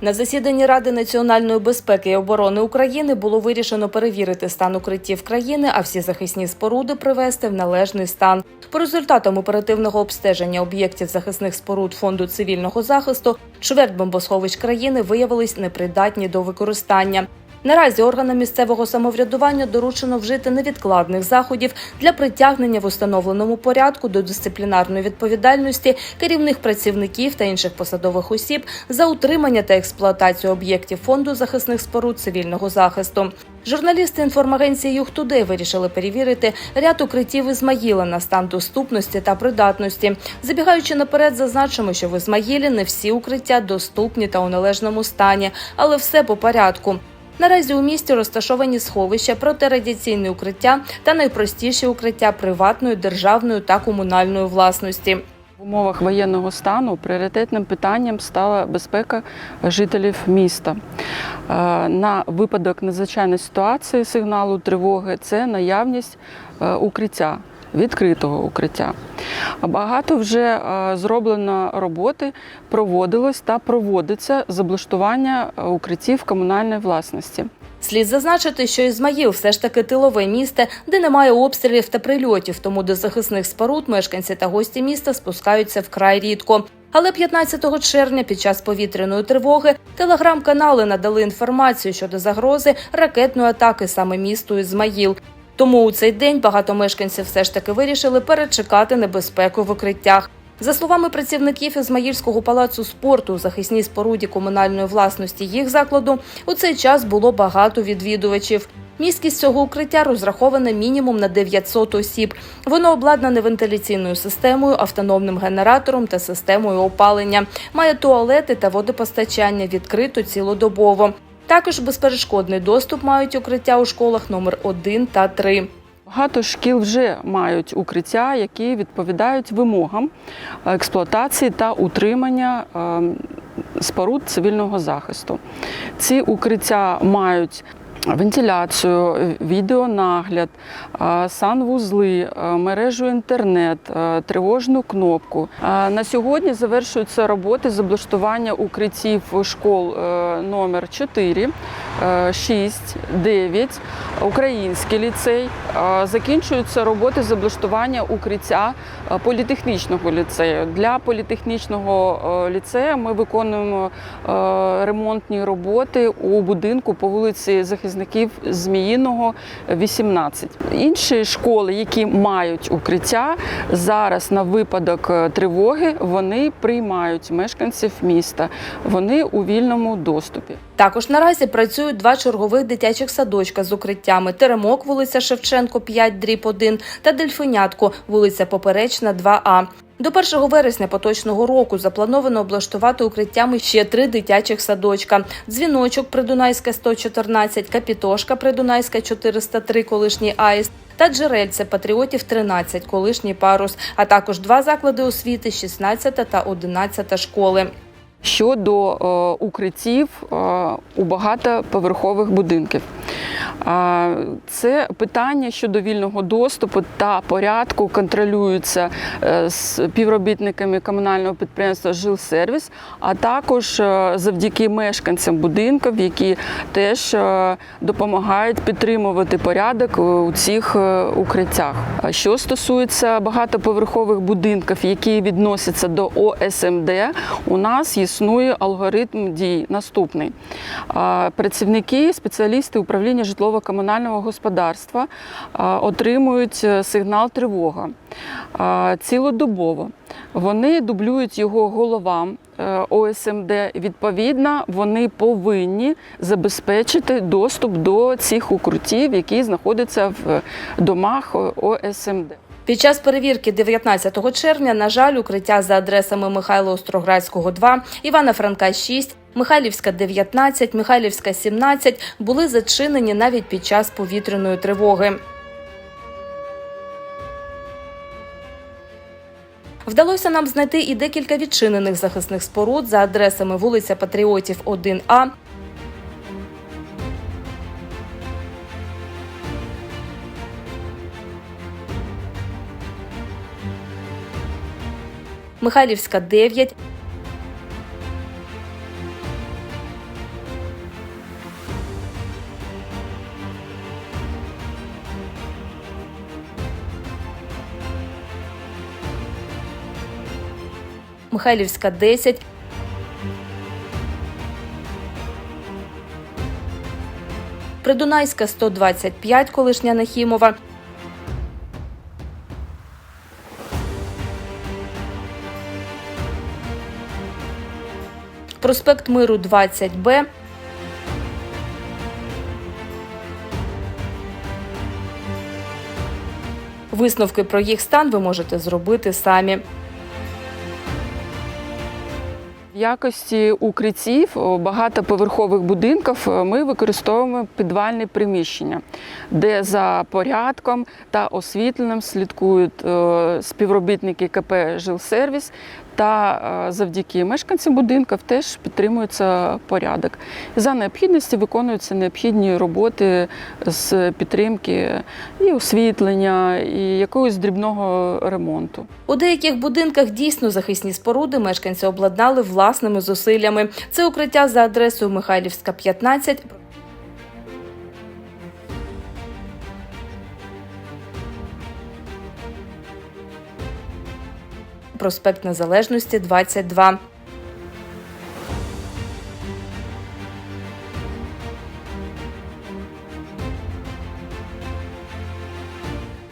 На засіданні Ради національної безпеки і оборони України було вирішено перевірити стан укриттів країни, а всі захисні споруди привести в належний стан. По результатам оперативного обстеження об'єктів захисних споруд фонду цивільного захисту чверть бомбосховищ країни виявились непридатні до використання. Наразі органам місцевого самоврядування доручено вжити невідкладних заходів для притягнення в установленому порядку до дисциплінарної відповідальності керівних працівників та інших посадових осіб за утримання та експлуатацію об'єктів фонду захисних споруд цивільного захисту. Журналісти інформагенції «Юхтудей» вирішили перевірити ряд укриттів Ізмаїла на стан доступності та придатності. Забігаючи наперед, зазначимо, що в Ізмаїлі не всі укриття доступні та у належному стані, але все по порядку. Наразі у місті розташовані сховища, протирадіаційні укриття та найпростіші укриття приватної, державної та комунальної власності. В умовах воєнного стану пріоритетним питанням стала безпека жителів міста. Е, На випадок надзвичайної ситуації сигналу тривоги це наявність е, укриття, відкритого укриття. Багато вже е, зроблено роботи, проводилось та проводиться з облаштування е, укриттів комунальної власності. Слід зазначити, що Ізмаїл все ж таки тилове місто, де немає обстрілів та прильотів, тому до захисних споруд мешканці та гості міста спускаються вкрай рідко. Але 15 червня під час повітряної тривоги телеграм-канали надали інформацію щодо загрози ракетної атаки саме місту Ізмаїл. Тому у цей день багато мешканців все ж таки вирішили перечекати небезпеку в укриттях. За словами працівників Ізмаїльського палацу спорту у захисній споруді комунальної власності їх закладу, у цей час було багато відвідувачів. Місткість цього укриття розрахована мінімум на 900 осіб. Воно обладнане вентиляційною системою, автономним генератором та системою опалення. Має туалети та водопостачання відкрито цілодобово. Також безперешкодний доступ мають укриття у школах номер 1 та 3. Багато шкіл вже мають укриття, які відповідають вимогам експлуатації та утримання е, споруд цивільного захисту. Ці укриття мають Вентиляцію, відеонагляд, санвузли, мережу інтернет, тривожну кнопку. На сьогодні завершуються роботи з облаштування укриттів школ е, номер 4, е, 6, 9, український ліцей. Закінчуються роботи з облаштування укриття е, політехнічного ліцею. Для політехнічного е, ліцею ми виконуємо е, ремонтні роботи у будинку по вулиці Захисників Зміїного, 18. Інші школи, які мають укриття, зараз на випадок тривоги вони приймають мешканців міста. Вони у вільному доступі. Також наразі працюють два чергових дитячих садочка з укриттями: Теремок, вулиця Шевченко, 5, дріб 1 та Дельфинятко, вулиця Поперечна, 2А. До 1 вересня поточного року заплановано облаштувати укриттями ще три дитячих садочка: дзвіночок Придунайська 114, Капітошка Придунайська 403, колишній Аїст та Джерельце Патріотів 13, колишній парус, а також два заклади освіти 16 та 11 школи. Щодо е, укриттів е, у багатоповерхових будинків. Це питання щодо вільного доступу та порядку контролюються е, з співробітниками комунального підприємства Жилсервіс, а також е, завдяки мешканцям будинків, які теж е, допомагають підтримувати порядок у цих укриттях. Що стосується багатоповерхових будинків, які відносяться до ОСМД, у нас існує алгоритм дій наступний. Працівники, спеціалісти управління житлово-комунального господарства отримують е, сигнал тривога цілодобово. Вони дублюють його головам е, ОСМД. Відповідно, вони повинні забезпечити доступ до цих укриттів, які знаходяться в домах ОСМД. Під час перевірки 19 червня, на жаль, укриття за адресами Михайла Остроградського 2, Івана Франка 6, Михайлівська 19, Михайлівська 17 були зачинені навіть під час повітряної тривоги. Вдалося нам знайти і декілька відчинених захисних споруд за адресами вулиця Патріотів 1А, Михайлівська 9, Михайлівська 10, Придунайська 125, колишня Нахімова, проспект Миру 20Б, Висновки про їх стан ви можете зробити самі. Якості укриттів багатоповерхових будинків е, ми використовуємо підвальне приміщення, де за порядком та освітленням слідкують е, співробітники КП «Жилсервіс» та е, завдяки мешканцям будинків теж підтримується порядок. За необхідності виконуються необхідні роботи з підтримки і освітлення, і якогось дрібного ремонту. У деяких будинках дійсно захисні споруди мешканці обладнали власними зусиллями. Це укриття за адресою Михайлівська, 15, проспект Незалежності, 22.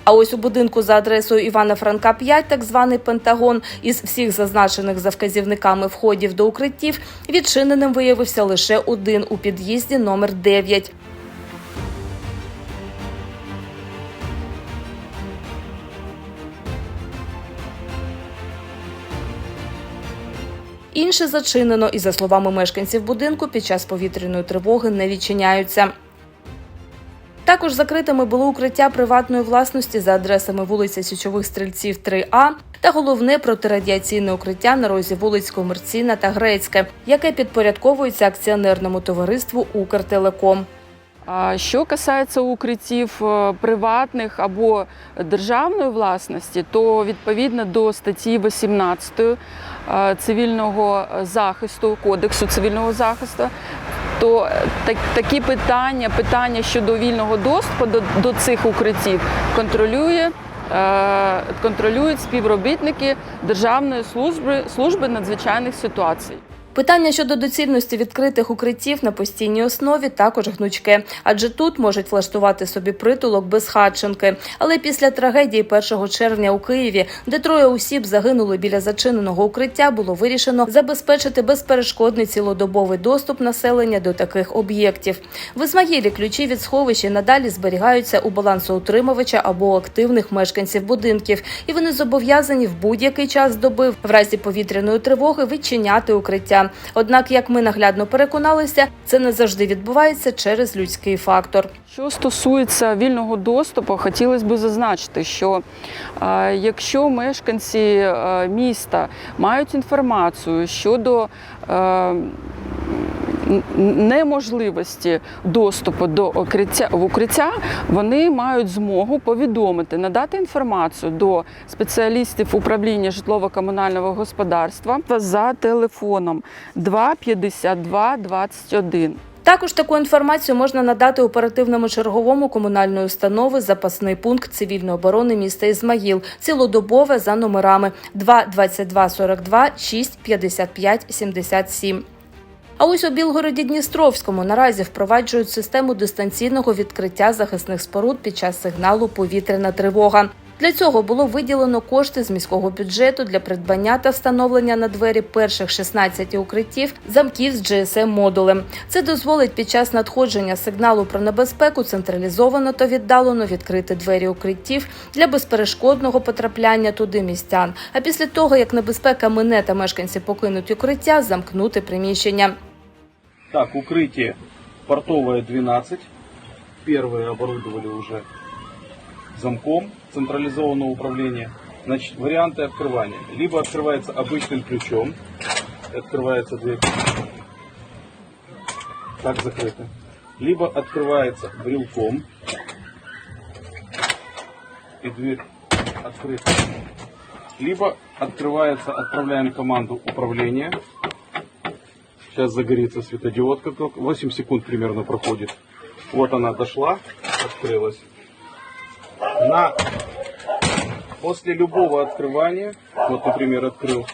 А ось у будинку за адресою Івана Франка 5, так званий Пентагон, із всіх зазначених за вказівниками входів до укриттів, відчиненим виявився лише один у під'їзді номер 9. Інше зачинено і, за словами мешканців будинку, під час повітряної тривоги не відчиняються. Також закритими було укриття приватної власності за адресами вулиця Січових Стрільців 3А та головне протирадіаційне укриття на розі вулиць Комерційна та Грецьке, яке підпорядковується акціонерному товариству Укртелеком. Що касається укриттів е, приватних або державної власності, то відповідно до статті 18 е, цивільного захисту, кодексу цивільного захисту, то е, так, такі питання, питання щодо вільного доступу до, до цих укриттів контролює. Контролюють співробітники Державної служби служби надзвичайних ситуацій. Питання щодо доцільності відкритих укриттів на постійній основі також гнучке, адже тут можуть влаштувати собі притулок без хатченки. Але після трагедії 1 червня у Києві, де троє осіб загинули біля зачиненого укриття, було вирішено забезпечити безперешкодний цілодобовий доступ населення до таких об'єктів. В Ізмаїлі ключі від сховища надалі зберігаються у балансоутримувача або активних мешканців будинків, і вони зобов'язані в будь-який час доби в разі повітряної тривоги відчиняти укриття. Однак, як ми наглядно переконалися, це не завжди відбувається через людський фактор. Що стосується вільного доступу, хотілося б зазначити, що е, якщо мешканці е, міста мають інформацію щодо е, неможливості доступу до укриття в укриття, вони мають змогу повідомити, надати інформацію до спеціалістів управління житлово-комунального господарства за телефоном 252 21. Також таку інформацію можна надати оперативному черговому комунальної установи запасний пункт цивільної оборони міста Ізмаїл, цілодобове за номерами 2 22 42 6 55 77. А ось у Білгороді Дністровському наразі впроваджують систему дистанційного відкриття захисних споруд під час сигналу повітряна тривога. Для цього було виділено кошти з міського бюджету для придбання та встановлення на двері перших 16 укриттів замків з GSM модулем. Це дозволить під час надходження сигналу про небезпеку централізовано та віддалено відкрити двері укриттів для безперешкодного потрапляння туди містян. А після того, як небезпека мине та мешканці покинуть укриття, замкнути приміщення. Так, укрытие портовое 12. Первые оборудовали уже замком централизованного управления. Значит, варианты открывания. Либо открывается обычным ключом. Открывается дверь. Так закрыто. Либо открывается брелком. И дверь открыта. Либо открывается, отправляем команду управления. Сейчас загорится светодиод, как только 8 секунд примерно проходит. Вот она дошла, открылась. На... После любого открывания, вот, например, открыл,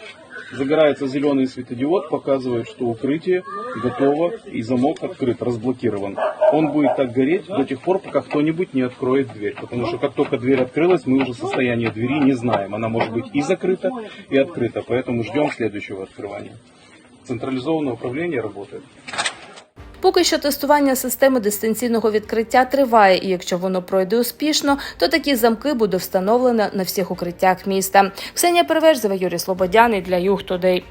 Загорается зеленый светодиод, показывает, что укрытие готово и замок открыт, разблокирован. Он будет так гореть до тех пор, пока кто-нибудь не откроет дверь. Потому что как только дверь открылась, мы уже состояние двери не знаем. Она может быть и закрыта, и открыта. Поэтому ждем следующего открывания. Централизованное управління працює. Поки що тестування системи дистанційного відкриття триває, і якщо воно пройде успішно, то такі замки буде встановлено на всіх укриттях міста. Ксенія Переверзева, Юрій Слободяний для Юг Тудей.